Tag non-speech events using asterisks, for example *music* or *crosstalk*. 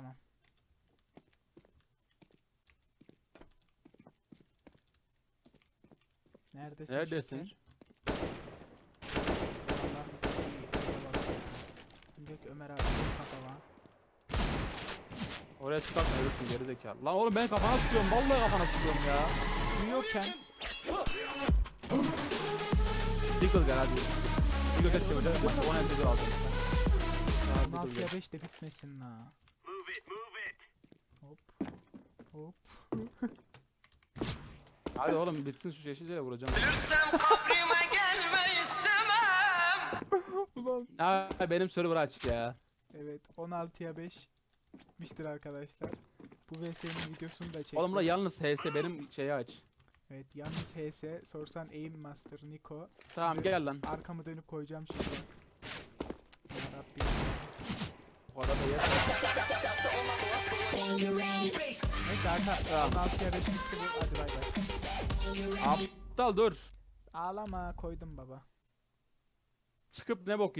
Tamam. Neredesin? Neredesin? şeker? Diyor ki Ömer abi çok kafa var. Oraya çıkartma ölürsün geri zekalı. Lan oğlum ben kafana sıkıyorum. Vallahi kafana sıkıyorum ya. Uyuyorken Deagle gel hadi. Deagle geç hocam. Bak 10 elde aldım. Ya, Deagle 16'ya gel. 5 de bitmesin la. Hop. Hop. *laughs* Hadi oğlum bitsin şu yeşilceyle vuracağım. *laughs* Ulan. Ha benim server açık ya. Evet 16'ya 5 bitmiştir arkadaşlar. Bu VS'nin videosunu da çektim. Oğlum la yalnız HS benim şeyi aç. Evet yalnız HS sorsan Aim Master Niko. Tamam gel lan. Arkamı dönüp koyacağım şimdi. Yarabbim. O yer. Tamam. 16'ya 5 bitti bu. Hadi bay bay. Aptal dur. Ağlama koydum baba. Çıkıp ne bok